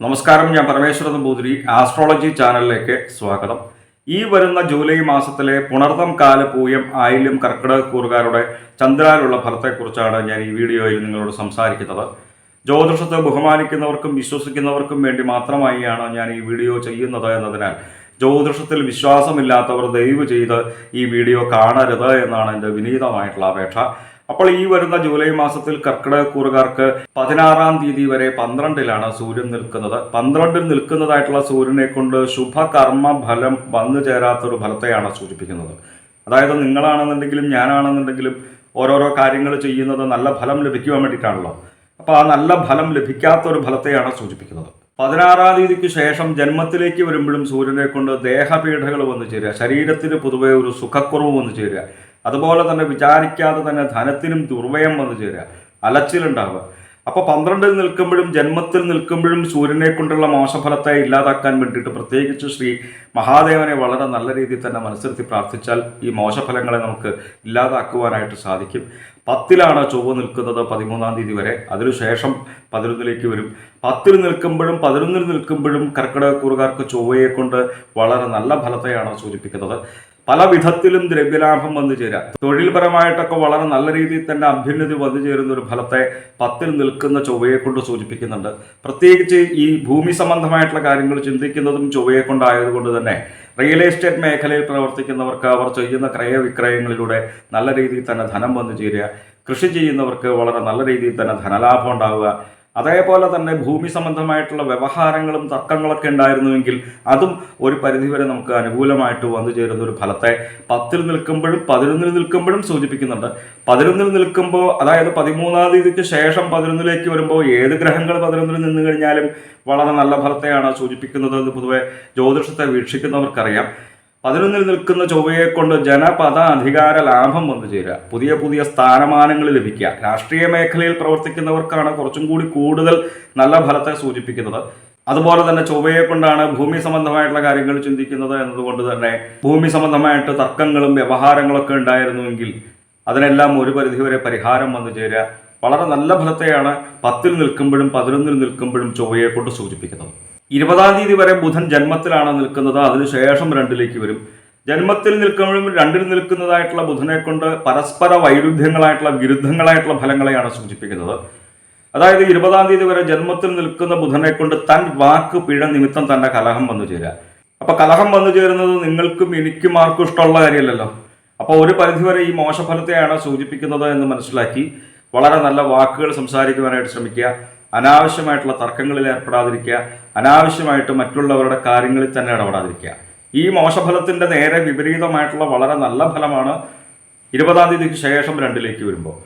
നമസ്കാരം ഞാൻ പരമേശ്വരൻ നമ്പൂതിരി ആസ്ട്രോളജി ചാനലിലേക്ക് സ്വാഗതം. ഈ വരുന്ന ജൂലൈ മാസത്തിലെ പുണർതം കാല പൂയം ആയില്യം കർക്കിടക കൂറുകാരുടെ ചന്ദ്രാലുള്ള ഫലത്തെക്കുറിച്ചാണ് ഞാൻ ഈ വീഡിയോയിൽ നിങ്ങളോട് സംസാരിക്കുന്നത്. ജ്യോതിഷത്തെ ബഹുമാനിക്കുന്നവർക്കും വിശ്വസിക്കുന്നവർക്കും വേണ്ടി മാത്രമായാണ് ഞാൻ ഈ വീഡിയോ ചെയ്യുന്നത് എന്നതിനാൽ ജ്യോതിഷത്തിൽ വിശ്വാസമില്ലാത്തവർ ദയവ് ചെയ്ത് ഈ വീഡിയോ കാണരുത് എന്നാണ് എന്റെ വിനീതമായിട്ടുള്ള അപേക്ഷ. അപ്പോൾ ഈ വരുന്ന ജൂലൈ മാസത്തിൽ കർക്കിടക കൂറുകാർക്ക് പതിനാറാം തീയതി വരെ പന്ത്രണ്ടിലാണ് സൂര്യൻ നിൽക്കുന്നത്. പന്ത്രണ്ടിൽ നിൽക്കുന്നതായിട്ടുള്ള സൂര്യനെ കൊണ്ട് ശുഭകർമ്മ ഫലം വന്നു ചേരാത്തൊരു ഫലത്തെയാണ് സൂചിപ്പിക്കുന്നത്. അതായത് നിങ്ങളാണെന്നുണ്ടെങ്കിലും ഞാനാണെന്നുണ്ടെങ്കിലും ഓരോരോ കാര്യങ്ങൾ ചെയ്യുന്നത് നല്ല ഫലം ലഭിക്കുവാൻ വേണ്ടിയിട്ടാണല്ലോ. അപ്പോൾ ആ നല്ല ഫലം ലഭിക്കാത്തൊരു ഫലത്തെയാണ് സൂചിപ്പിക്കുന്നത്. പതിനാറാം തീയതിക്ക് ശേഷം ജന്മത്തിലേക്ക് വരുമ്പോഴും സൂര്യനെ കൊണ്ട് ദേഹപീഠകൾ വന്നു ചേരുക. ശരീരത്തിന് പൊതുവെ ഒരു സുഖക്കുറവ് വന്നു ചേരുക. അതുപോലെ തന്നെ വിചാരിക്കാതെ തന്നെ ധനത്തിനും ദുർവയം വന്നു ചേരുക. അലച്ചിലുണ്ടാവുക. അപ്പോൾ പന്ത്രണ്ടിൽ നിൽക്കുമ്പോഴും ജന്മത്തിൽ നിൽക്കുമ്പോഴും സൂര്യനെ കൊണ്ടുള്ള മോശഫലത്തെ ഇല്ലാതാക്കാൻ വേണ്ടിയിട്ട് പ്രത്യേകിച്ച് ശ്രീ മഹാദേവനെ വളരെ നല്ല രീതിയിൽ തന്നെ മനസ്സിരുത്തി പ്രാർത്ഥിച്ചാൽ ഈ മോശഫലങ്ങളെ നമുക്ക് ഇല്ലാതാക്കുവാനായിട്ട് സാധിക്കും. പത്തിലാണ് ചൊവ്വ നിൽക്കുന്നത് പതിമൂന്നാം തീയതി വരെ. അതിനുശേഷം പതിനൊന്നിലേക്ക് വരും. പത്തിൽ നിൽക്കുമ്പോഴും പതിനൊന്നിൽ നിൽക്കുമ്പോഴും കർക്കിടകക്കൂറുകാർക്ക് ചൊവ്വയെ കൊണ്ട് വളരെ നല്ല ഫലത്തെയാണ് സൂചിപ്പിക്കുന്നത്. പല വിധത്തിലും ദ്രവ്യലാഭം വന്നു ചേരാം. തൊഴിൽപരമായിട്ടൊക്കെ വളരെ നല്ല രീതിയിൽ തന്നെ അഭ്യുന്നതി വന്നു ചേരുന്ന ഒരു ഫലത്തെ പത്തിൽ നിൽക്കുന്ന ചൊവ്വയെ കൊണ്ട് സൂചിപ്പിക്കുന്നുണ്ട്. പ്രത്യേകിച്ച് ഈ ഭൂമി സംബന്ധമായിട്ടുള്ള കാര്യങ്ങൾ ചിന്തിക്കുന്നതും ചൊവ്വയെ കൊണ്ടായതുകൊണ്ട് തന്നെ റിയൽ എസ്റ്റേറ്റ് മേഖലയിൽ പ്രവർത്തിക്കുന്നവർക്ക് അവർ ചെയ്യുന്ന ക്രയവിക്രയങ്ങളിലൂടെ നല്ല രീതിയിൽ തന്നെ ധനം വന്നു ചേരുക. കൃഷി ചെയ്യുന്നവർക്ക് വളരെ നല്ല രീതിയിൽ തന്നെ ധനലാഭം ഉണ്ടാവുക. അതേപോലെ തന്നെ ഭൂമി സംബന്ധമായിട്ടുള്ള വ്യവഹാരങ്ങളും തർക്കങ്ങളൊക്കെ ഉണ്ടായിരുന്നുവെങ്കിൽ അതും ഒരു പരിധിവരെ നമുക്ക് അനുകൂലമായിട്ട് വന്നു ചേരുന്ന ഒരു ഫലത്തെ പത്തിൽ നിൽക്കുമ്പോഴും പതിനൊന്നിൽ നിൽക്കുമ്പോഴും സൂചിപ്പിക്കുന്നുണ്ട്. പതിനൊന്നിൽ നിൽക്കുമ്പോൾ അതായത് പതിമൂന്നാം തീയതിക്ക് ശേഷം പതിനൊന്നിലേക്ക് വരുമ്പോൾ ഏത് ഗ്രഹങ്ങൾ പതിനൊന്നിൽ നിന്ന് കഴിഞ്ഞാലും വളരെ നല്ല ഫലത്തെയാണ് സൂചിപ്പിക്കുന്നത് എന്ന് പൊതുവെ ജ്യോതിഷത്തെ വീക്ഷിക്കുന്നവർക്കറിയാം. പതിനൊന്നിൽ നിൽക്കുന്ന ചൊവ്വയെ കൊണ്ട് ജനപദ അധികാര ലാഭം വന്നു ചേരുക. പുതിയ പുതിയ സ്ഥാനമാനങ്ങൾ ലഭിക്കുക. രാഷ്ട്രീയ മേഖലയിൽ പ്രവർത്തിക്കുന്നവർക്കാണ് കുറച്ചും കൂടി കൂടുതൽ നല്ല ഫലത്തെ സൂചിപ്പിക്കുന്നത്. അതുപോലെ തന്നെ ചൊവ്വയെ കൊണ്ടാണ് ഭൂമി സംബന്ധമായിട്ടുള്ള കാര്യങ്ങൾ ചിന്തിക്കുന്നത് എന്നതുകൊണ്ട് തന്നെ ഭൂമി സംബന്ധമായിട്ട് തർക്കങ്ങളും വ്യവഹാരങ്ങളൊക്കെ ഉണ്ടായിരുന്നുവെങ്കിൽ അതിനെല്ലാം ഒരു പരിധിവരെ പരിഹാരം വന്നു ചേരുക. വളരെ നല്ല ഫലത്തെയാണ് പത്തിൽ നിൽക്കുമ്പോഴും പതിനൊന്നിൽ നിൽക്കുമ്പോഴും ചൊവ്വയെ കൊണ്ട് സൂചിപ്പിക്കുന്നത്. ഇരുപതാം തീയതി വരെ ബുധൻ ജന്മത്തിലാണ് നിൽക്കുന്നത്. അതിനുശേഷം രണ്ടിലേക്ക് വരും. ജന്മത്തിൽ നിൽക്കുമ്പോഴും രണ്ടിൽ നിൽക്കുന്നതായിട്ടുള്ള ബുധനെ കൊണ്ട് പരസ്പര വൈരുദ്ധ്യങ്ങളായിട്ടുള്ള വിരുദ്ധങ്ങളായിട്ടുള്ള ഫലങ്ങളെയാണ് സൂചിപ്പിക്കുന്നത്. അതായത് ഇരുപതാം തീയതി വരെ ജന്മത്തിൽ നിൽക്കുന്ന ബുധനെ കൊണ്ട് തൻ വാക്ക് പിഴ നിമിത്തം തന്നെ കലഹം വന്നു ചേരുക. അപ്പൊ കലഹം വന്നു ചേരുന്നത് നിങ്ങൾക്കും എനിക്കും ആർക്കും ഇഷ്ടമുള്ള കാര്യമല്ലല്ലോ. അപ്പോൾ ഒരു പരിധിവരെ ഈ മോശഫലത്തെയാണ് സൂചിപ്പിക്കുന്നത് എന്ന് മനസ്സിലാക്കി വളരെ നല്ല വാക്കുകൾ സംസാരിക്കുവാനായിട്ട് ശ്രമിക്കുക. അനാവശ്യമായിട്ടുള്ള തർക്കങ്ങളിൽ ഏർപ്പെടാതിരിക്കുക അനാവശ്യമായിട്ട് മറ്റുള്ളവരുടെ കാര്യങ്ങളിൽ തന്നെ ഇടപെടാതിരിക്കുക. ഈ മോശഫലത്തിന്റെ നേരെ വിപരീതമായിട്ടുള്ള വളരെ നല്ല ഫലമാണ് ഇരുപതാം തീയതിക്ക് ശേഷം രണ്ടിലേക്ക് വരുമ്പോൾ.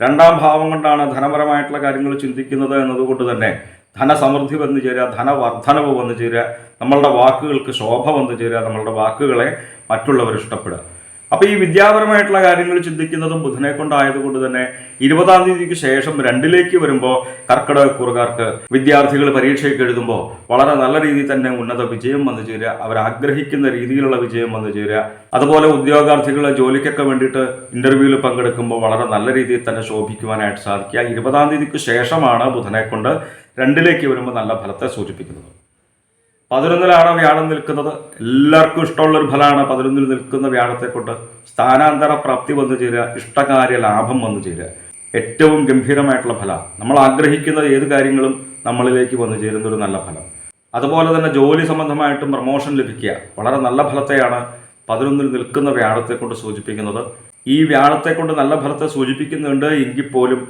രണ്ടാം ഭാവം കൊണ്ടാണ് ധനപരമായിട്ടുള്ള കാര്യങ്ങൾ ചിന്തിക്കുന്നത് എന്നതുകൊണ്ട് തന്നെ ധനസമൃദ്ധി വന്നു ചേരുക ധനവർദ്ധനവ് വന്നു ചേരുക നമ്മളുടെ വാക്കുകൾക്ക് ശോഭ വന്നു ചേരുക നമ്മളുടെ വാക്കുകളെ മറ്റുള്ളവർ ഇഷ്ടപ്പെടുക. അപ്പൊ ഈ വിദ്യാപരമായിട്ടുള്ള കാര്യങ്ങൾ ചിന്തിക്കുന്നതും ബുധനെ കൊണ്ടായതുകൊണ്ട് തന്നെ ഇരുപതാം തീയതിക്ക് ശേഷം രണ്ടിലേക്ക് വരുമ്പോൾ കർക്കിടക കുറുകാർക്ക് വിദ്യാർത്ഥികൾ പരീക്ഷയ്ക്ക് എഴുതുമ്പോൾ വളരെ നല്ല രീതിയിൽ തന്നെ ഉന്നത വിജയം വന്നു ചേരുക അവർ ആഗ്രഹിക്കുന്ന രീതിയിലുള്ള വിജയം വന്നു ചേരുക. അതുപോലെ ഉദ്യോഗാർത്ഥികൾ ജോലിക്കൊക്കെ വേണ്ടിയിട്ട് ഇന്റർവ്യൂവിൽ പങ്കെടുക്കുമ്പോൾ വളരെ നല്ല രീതിയിൽ തന്നെ ശോഭിക്കുവാനായിട്ട് സാധിക്കുക. ഇരുപതാം തീയതിക്ക് ശേഷമാണ് ബുധനെ കൊണ്ട് രണ്ടിലേക്ക് വരുമ്പോൾ നല്ല ഫലത്തെ സൂചിപ്പിക്കുന്നത്. പതിനൊന്നിലാണ് വ്യാഴം നിൽക്കുന്നത്. എല്ലാവർക്കും ഇഷ്ടമുള്ള ഒരു ഫലമാണ് പതിനൊന്നിൽ നിൽക്കുന്ന വ്യാഴത്തെ കൊണ്ട് സ്ഥാനാന്തര പ്രാപ്തി വന്നു ചേരുക ഇഷ്ടകാര്യ ലാഭം വന്നു ചേരുക. ഏറ്റവും ഗംഭീരമായിട്ടുള്ള ഫലം. നമ്മൾ ആഗ്രഹിക്കുന്ന ഏത് കാര്യങ്ങളും നമ്മളിലേക്ക് വന്നു ചേരുന്ന ഒരു നല്ല ഫലം. അതുപോലെ തന്നെ ജോലി സംബന്ധമായിട്ടും പ്രമോഷൻ ലഭിക്കുക. വളരെ നല്ല ഫലത്തെയാണ് പതിനൊന്നിൽ നിൽക്കുന്ന വ്യാഴത്തെ കൊണ്ട് സൂചിപ്പിക്കുന്നത്. ഈ വ്യാഴത്തെ കൊണ്ട് നല്ല ഫലത്തെ സൂചിപ്പിക്കുന്നുണ്ട് എങ്കിൽ പോലും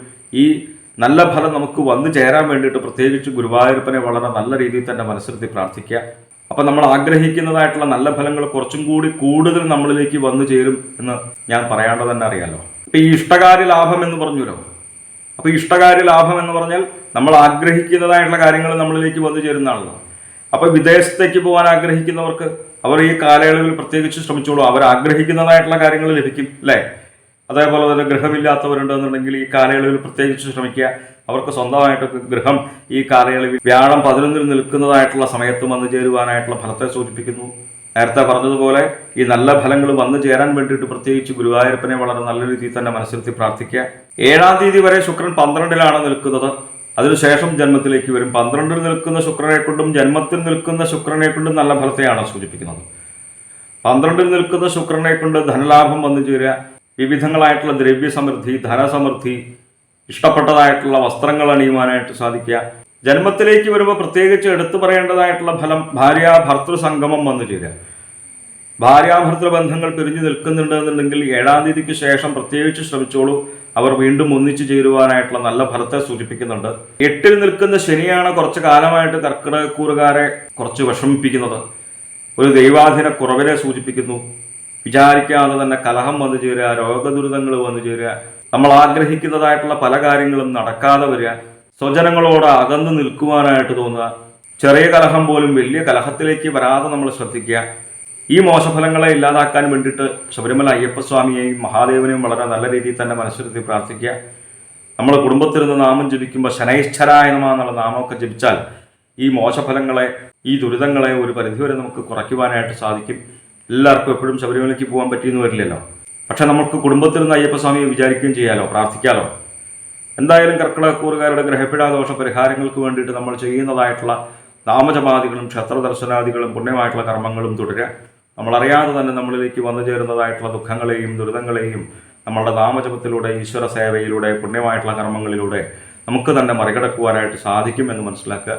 ഈ നല്ല ഫലം നമുക്ക് വന്നു ചേരാൻ വേണ്ടിയിട്ട് പ്രത്യേകിച്ച് ഗുരുവായൂരപ്പനെ വളരെ നല്ല രീതിയിൽ തന്നെ മനസ്സിരുത്തി പ്രാർത്ഥിക്കുക. അപ്പം നമ്മൾ ആഗ്രഹിക്കുന്നതായിട്ടുള്ള നല്ല ഫലങ്ങൾ കുറച്ചും കൂടി കൂടുതൽ നമ്മളിലേക്ക് വന്നു ചേരും എന്ന് ഞാൻ പറയാണ്ട് തന്നെ അറിയാമല്ലോ ഇപ്പം ഈ ഇഷ്ടകാര്യ ലാഭം എന്ന് പറഞ്ഞല്ലോ അപ്പോൾ ഇഷ്ടകാര്യ ലാഭം എന്ന് പറഞ്ഞാൽ നമ്മൾ ആഗ്രഹിക്കുന്നതായിട്ടുള്ള കാര്യങ്ങൾ നമ്മളിലേക്ക് വന്നു ചേരുന്നതാണല്ലോ. അപ്പോൾ വിദേശത്തേക്ക് പോകാൻ ആഗ്രഹിക്കുന്നവർക്ക് അവർ ഈ കാലയളവിൽ പ്രത്യേകിച്ച് ശ്രമിച്ചോളൂ. അവർ ആഗ്രഹിക്കുന്നതായിട്ടുള്ള കാര്യങ്ങൾ ലഭിക്കും അല്ലേ? അതേപോലെ തന്നെ ഗൃഹമില്ലാത്തവരുണ്ടെന്നുണ്ടെങ്കിൽ ഈ കാലയളവിൽ പ്രത്യേകിച്ച് ശ്രമിക്കുക. അവർക്ക് സ്വന്തമായിട്ടൊക്കെ ഗൃഹം ഈ കാലയളവിൽ വ്യാഴം പതിനൊന്നിൽ നിൽക്കുന്നതായിട്ടുള്ള സമയത്ത് വന്നു ചേരുവാനായിട്ടുള്ള ഫലത്തെ സൂചിപ്പിക്കുന്നു. നേരത്തെ പറഞ്ഞതുപോലെ ഈ നല്ല ഫലങ്ങൾ വന്നു ചേരാൻ വേണ്ടിയിട്ട് പ്രത്യേകിച്ച് ഗുരുവായൂരപ്പനെ വളരെ നല്ല രീതിയിൽ തന്നെ മനസ്സിലത്തി പ്രാർത്ഥിക്കുക. ഏഴാം തീയതി വരെ ശുക്രൻ പന്ത്രണ്ടിലാണ് നിൽക്കുന്നത്. അതിനുശേഷം ജന്മത്തിലേക്ക് വരും. പന്ത്രണ്ടിൽ നിൽക്കുന്ന ശുക്രനെ കൊണ്ടും ജന്മത്തിൽ നിൽക്കുന്ന ശുക്രനെ കൊണ്ടും നല്ല ഫലത്തെയാണ് സൂചിപ്പിക്കുന്നത്. പന്ത്രണ്ടിൽ നിൽക്കുന്ന ശുക്രനെ കൊണ്ട് ധനലാഭം വന്നു ചേരുക. വിവിധങ്ങളായിട്ടുള്ള ദ്രവ്യസമൃദ്ധി ധനസമൃദ്ധി ഇഷ്ടപ്പെട്ടതായിട്ടുള്ള വസ്ത്രങ്ങൾ അണിയുവാനായിട്ട് സാധിക്കുക. ജന്മത്തിലേക്ക് വരുമ്പോൾ പ്രത്യേകിച്ച് എടുത്തു പറയേണ്ടതായിട്ടുള്ള ഫലം ഭാര്യ ഭർത്തൃ സംഗമം വന്നു ചേരുക. ഭാര്യാഭർത്തൃ ബന്ധങ്ങൾ പിരിഞ്ഞു നിൽക്കുന്നുണ്ട് എന്നുണ്ടെങ്കിൽ ഏഴാം തീയതിക്ക് ശേഷം പ്രത്യേകിച്ച് ശ്രമിച്ചോളൂ. അവർ വീണ്ടും ഒന്നിച്ചു ചേരുവാനായിട്ടുള്ള നല്ല ഫലത്തെ സൂചിപ്പിക്കുന്നുണ്ട്. എട്ടിൽ നിൽക്കുന്ന ശനിയാണ് കുറച്ച് കാലമായിട്ട് കർക്കിടകൂറുകാരെ കുറച്ച് വിഷമിപ്പിക്കുന്നത്. ഒരു ദൈവാധീന കുറവിനെ സൂചിപ്പിക്കുന്നു. വിചാരിക്കാതെ തന്നെ കലഹം വന്നു ചേരുക രോഗദുരിതങ്ങൾ വന്നു ചേരുക. നമ്മൾ ആഗ്രഹിക്കുന്നതായിട്ടുള്ള പല കാര്യങ്ങളും നടക്കാതെ വരിക. സ്വജനങ്ങളോട് അകന്നു നിൽക്കുവാനായിട്ട് തോന്നുക. ചെറിയ കലഹം പോലും വലിയ കലഹത്തിലേക്ക് വരാതെ നമ്മൾ ശ്രദ്ധിക്കുക. ഈ മോശഫലങ്ങളെ ഇല്ലാതാക്കാൻ വേണ്ടിയിട്ട് ശബരിമല അയ്യപ്പസ്വാമിയെയും മഹാദേവനെയും വളരെ നല്ല രീതിയിൽ തന്നെ മനസ്സിരുത്തി പ്രാർത്ഥിക്കുക. നമ്മൾ കുടുംബത്തിരുന്ന് നാമം ജപിക്കുമ്പോൾ ശനൈശ്വരായ എന്നുള്ള നാമമൊക്കെ ജപിച്ചാൽ ഈ മോശഫലങ്ങളെ ഈ ദുരിതങ്ങളെ ഒരു പരിധിവരെ നമുക്ക് കുറയ്ക്കുവാനായിട്ട് സാധിക്കും. എല്ലാവർക്കും എപ്പോഴും ശബരിമലയ്ക്ക് പോകാൻ പറ്റിയെന്ന് വരില്ലല്ലോ. പക്ഷെ നമുക്ക് കുടുംബത്തിൽ നിന്ന് അയ്യപ്പസ്വാമിയെ വിചാരിക്കുകയും ചെയ്യാലോ പ്രാർത്ഥിക്കാലോ? എന്തായാലും കർക്കിടകക്കൂറുകാരുടെ ഗ്രഹപ്പിഴ ദോഷ പരിഹാരങ്ങൾക്ക് വേണ്ടിയിട്ട് നമ്മൾ ചെയ്യുന്നതായിട്ടുള്ള നാമജപാദികളും ക്ഷേത്ര ദർശനാദികളും പുണ്യമായിട്ടുള്ള കർമ്മങ്ങളും തുടരുക നമ്മളറിയാതെ തന്നെ നമ്മളിലേക്ക് വന്നു ചേരുന്നതായിട്ടുള്ള ദുഃഖങ്ങളെയും ദുരിതങ്ങളെയും നമ്മളുടെ നാമജപത്തിലൂടെ ഈശ്വര സേവയിലൂടെ പുണ്യമായിട്ടുള്ള കർമ്മങ്ങളിലൂടെ നമുക്ക് തന്നെ മറികടക്കുവാനായിട്ട് സാധിക്കുമെന്ന് മനസ്സിലാക്കുക.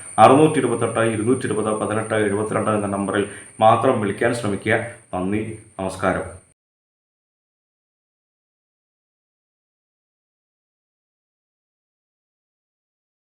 അറുന്നൂറ്റി ഇരുപത്തെട്ട് ഇരുന്നൂറ്റി ഇരുപത് പതിനെട്ട് എഴുപത്തിരണ്ട് എന്ന നമ്പറിൽ മാത്രം വിളിക്കാൻ ശ്രമിക്കുക. നന്ദി നമസ്കാരം.